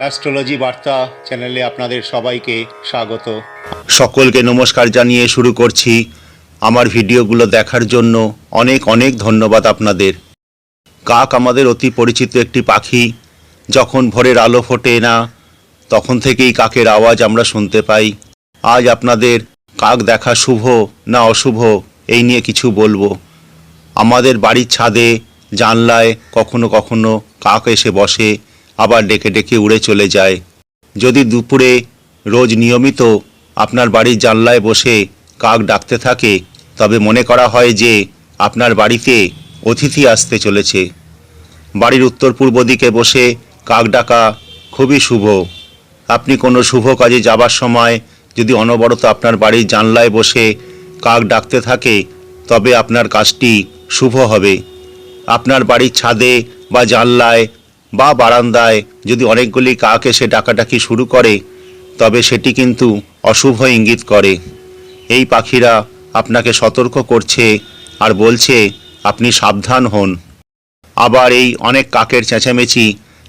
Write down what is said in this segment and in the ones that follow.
Astrology বার্তা চ্যানেলে আপনাদের সবাইকে স্বাগত। সকলকে নমস্কার জানিয়ে শুরু করছি। আমার ভিডিওগুলো দেখার জন্য অনেক অনেক ধন্যবাদ আপনাদের। কাক আমাদের অতি পরিচিত একটি পাখি। যখন ভোরের আলো ফোটে না, তখন থেকেই কাকের আওয়াজ আমরা শুনতে পাই। আজ আপনাদের কাক দেখা শুভ না অশুভ, এই নিয়ে কিছু বলব। আমাদের বাড়ির ছাদে, জানলায় কখনো কখনো কাক এসে বসে। আবার ডেকে ডেকে উড়ে চলে যায়। যদি দুপুরে রোজ নিয়মিত আপনার বাড়ির জানলায় বসে কাক ডাকতে থাকে, তবে মনে করা হয় যে আপনার বাড়িতে অতিথি আসতে চলেছে। বাড়ির উত্তর পূর্ব দিকে বসে কাক ডাকা খুবই শুভ। আপনি কোনো শুভ কাজে যাবার সময় যদি অনবরত আপনার বাড়ির জানলায় বসে কাক ডাকতে থাকে, তবে আপনার কাজটি শুভ হবে। আপনার বাড়ির ছাদে বা জানলায় বা বারান্দায় যদি অনেকগুলি কাক এসে ডাকাডাকি শুরু করে, তবে সেটি কিন্তু অশুভ ইঙ্গিত করে। এই পাখিরা আপনাকে সতর্ক করছে আর বলছে, আপনি সাবধান হন। আবার এই অনেক কাকের চেঁচামেচি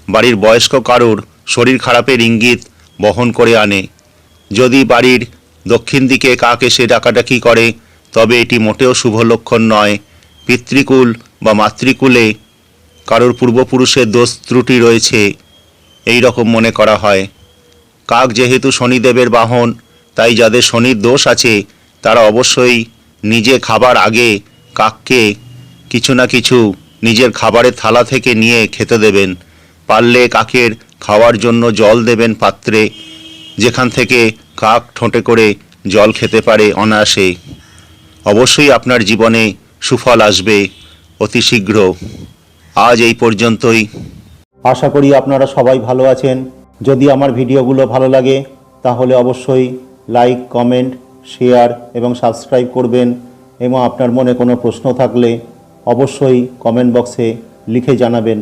বাড়ির বয়স্ক কারুর শরীর খারাপের ইঙ্গিত বহন করে আনে। যদি বাড়ির দক্ষিণ দিকে কাক এসে ডাকাডাকি করে, তবে এটি মোটেও শুভ লক্ষণ নয়। পিতৃকুল বা মাতৃকুলে কারোর পূর্বপুরুষের দোষ ত্রুটি রয়েছে, এই রকম মনে করা হয়। কাক যেহেতু শনিদেবের বাহন, তাই যাদের শনির দোষ আছে, তারা অবশ্যই নিজে খাবার আগে কাককে কিছু না কিছু নিজের খাবারের থালা থেকে নিয়ে খেতে দেবেন। পারলে কাকের খাওয়ার জন্য জল দেবেন পাত্রে, যেখান থেকে কাক ঠোঁটে করে জল খেতে পারে অনায়াসে। অবশ্যই আপনার জীবনে সুফল আসবে অতি শীঘ্র। আজ এই পর্যন্তই। আশা করি আপনারা সবাই ভালো আছেন। যদি আমার ভিডিওগুলো ভালো লাগে, তাহলে অবশ্যই লাইক, কমেন্ট, শেয়ার এবং সাবস্ক্রাইব করবেন। এবং আপনার মনে কোনো প্রশ্ন থাকলে অবশ্যই কমেন্ট বক্সে লিখে জানাবেন।